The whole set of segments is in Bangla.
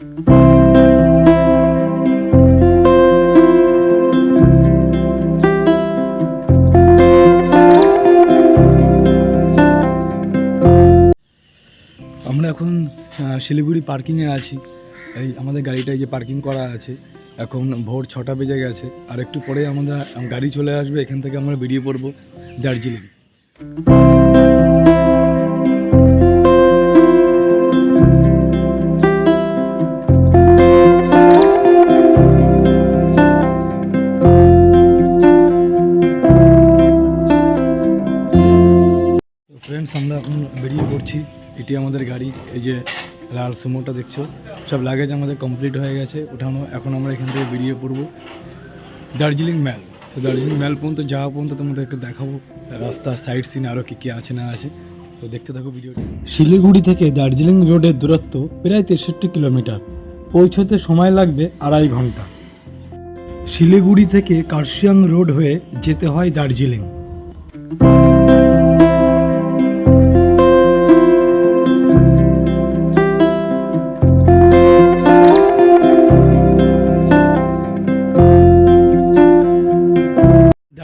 আমরা এখন শিলিগুড়ি পার্কিংয়ে আছি। এই আমাদের গাড়িটা এই যে পার্কিং করা আছে, এখন ভোর ছটা বেজে গেছে। আর একটু পরে আমাদের গাড়ি চলে আসবে, এখান থেকে আমরা বেরিয়ে পড়ব দার্জিলিং। ফ্রেন্ডস আমরা এখন বেরিয়ে পড়ছি। এটি আমাদের গাড়ি, এই যে লাল সুমোটা দেখছ। সব লাগেজ আমাদের কমপ্লিট হয়ে গেছে ওঠানো এখন আমরা এখান থেকে বেরিয়ে পড়ব দার্জিলিং ম্যাল তো দার্জিলিং ম্যাল পর্যন্ত, যাওয়া পর্যন্ত তোমাদের একটু দেখাবো, রাস্তার সাইড সিন আরও কী কী আছে না আছে। তো দেখতে থাকো ভিডিওটি। শিলিগুড়ি থেকে দার্জিলিং রোডের দূরত্ব প্রায় তেষট্টি কিলোমিটার। পৌঁছতে সময় লাগবে আড়াই ঘণ্টা। শিলিগুড়ি থেকে কার্শিয়াং রোড হয়ে যেতে হয় দার্জিলিং।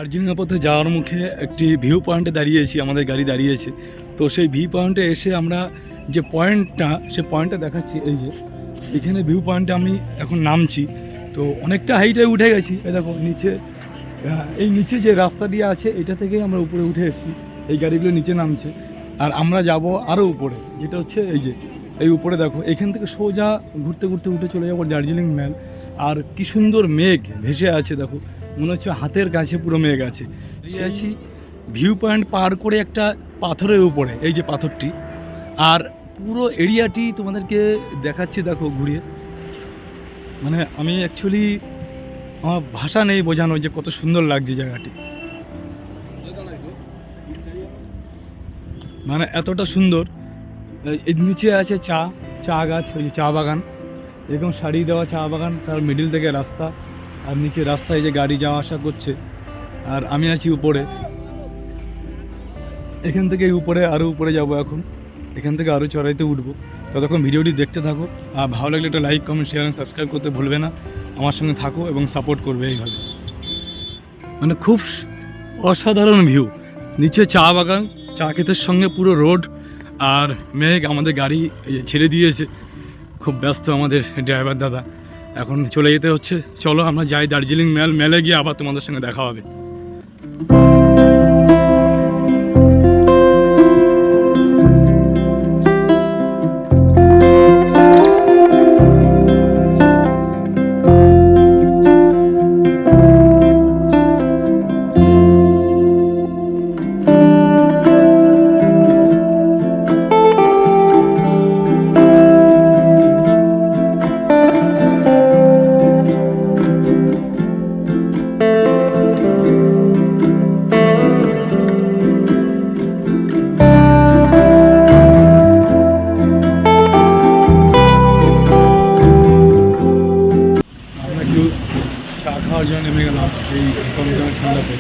দার্জিলিং পথে যাওয়ার মুখে একটি ভিউ পয়েন্টে দাঁড়িয়েছি, আমাদের গাড়ি দাঁড়িয়েছে। তো সেই ভিউ পয়েন্টে এসে আমরা যে পয়েন্টটা সে পয়েন্টটা দেখাচ্ছি, এই যে, এখানে ভিউ পয়েন্টে আমি এখন নামছি। তো অনেকটা হাইটে উঠে গেছি, এই দেখো, নিচে এই নিচে যে রাস্তা দিয়ে আছে, এটা থেকেই আমরা উপরে উঠে এসেছি, এই গাড়িগুলো নিচে নামছে। আর আমরা যাব আরও উপরে, যেটা হচ্ছে এই যে, এই উপরে দেখো, এখান থেকে সোজা ঘুরতে ঘুরতে উঠে চলে যাব দার্জিলিং ম্যাল আর কি সুন্দর মেঘ ভেসে আছে, দেখো। মনে হচ্ছে হাতের কাছে পুরো মেঘ আছে। আছি ভিউ পয়েন্ট পার করে একটা পাথরের উপরে, এই যে পাথরটি। আর পুরো এরিয়াটি তোমাদেরকে দেখাচ্ছি দেখো ঘুরিয়ে। মানে আমি অ্যাকচুয়ালি আমার ভাষা নেই বোঝানো যে কত সুন্দর লাগছে জায়গাটি। মানে এতটা সুন্দর। এর নিচে আছে চা চা গাছ, ওই চা বাগান। এরকম সারি দেওয়া চা বাগান, তার মিডিল থেকে রাস্তা। আর নিচে রাস্তায় যে গাড়ি যাওয়া আসা করছে? আর আমি আছি উপরে। এখান থেকে উপরে আরও উপরে যাব এখন। এখান থেকে আরও চড়াইতে উঠবো। ততক্ষণ ভিডিওটি দেখতে থাকো। আর ভালো লাগলে একটা লাইক কমেন্ট শেয়ার সাবস্ক্রাইব করতে ভুলবে না। আমার সঙ্গে থাকো এবং সাপোর্ট করবে এইভাবে। মানে খুব অসাধারণ ভিউ নিচে চা বাগান, চা ক্ষেতের সঙ্গে পুরো রোড আর মেঘ আমাদের গাড়ি ছেড়ে দিয়েছে। খুব ব্যস্ত আমাদের ড্রাইভার দাদা। এখন চলে যেতে হচ্ছে। চলো আমরা যাই দার্জিলিং মেল, মেলে গিয়ে আবার তোমাদের সঙ্গে দেখা হবে। এই কলেজের ঠান্ডাতে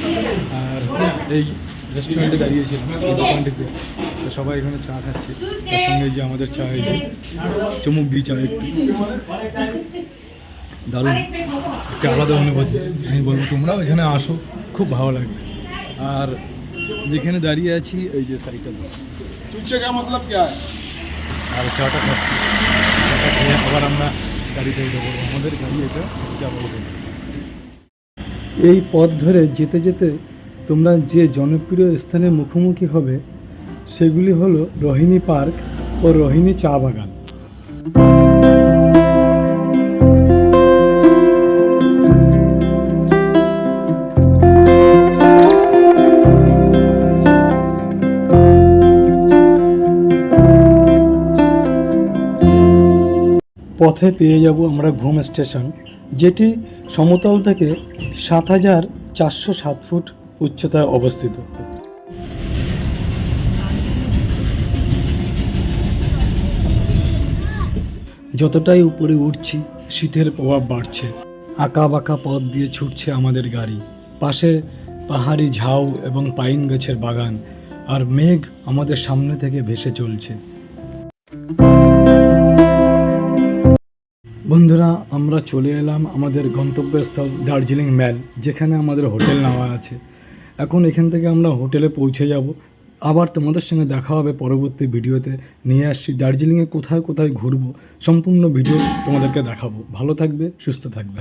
আর এই রেস্টুরেন্টে দাঁড়িয়েছিলাম এই দোকানটিতে। তো সবাই এখানে চা খাচ্ছে তার সঙ্গে যে আমাদের চা এই চমুক দিই চা একটু। দারুণ একটা আলাদা অনুভূতি। আমি বলব তোমরাও এখানে আসো খুব ভালো লাগে আর যেখানে দাঁড়িয়ে আছি এই যে সাইডটা আর চাটা খাচ্ছি। চাটা খেয়ে আবার আমরা গাড়িতে উঠে পড়ব। আমাদের গাড়ি এটা যাব এই পথ ধরে যেতে যেতে তোমরা যে জনপ্রিয় স্থানে মুখোমুখি হবে, সেগুলি হলো রোহিণী পার্ক ও রোহিণী চা বাগান। পথে পেয়ে যাব আমরা ঘুম স্টেশন। যেটি সমতল থেকে সাত হাজার চারশো সাত ফুট উচ্চতায় অবস্থিত। যতটাই উপরে উঠছি, শীতের প্রভাব বাড়ছে। আঁকা বাঁকা পথ দিয়ে ছুটছে আমাদের গাড়ি। পাশে পাহাড়ি ঝাউ এবং পাইন গাছের বাগান, আর মেঘ আমাদের সামনে থেকে ভেসে চলছে। বন্ধুরা, আমরা চলে এলাম আমাদের গন্তব্যস্থল দার্জিলিং ম্যাল যেখানে আমাদের হোটেল নেওয়া আছে। এখন এখান থেকে আমরা হোটেলে পৌঁছে যাব। আবার তোমাদের সঙ্গে দেখা হবে পরবর্তী ভিডিওতে। নিয়ে আসছি দার্জিলিংয়ে কোথায় কোথায় ঘুরবো, সম্পূর্ণ ভিডিও তোমাদেরকে দেখাবো। ভালো থাকবে, সুস্থ থাকবে।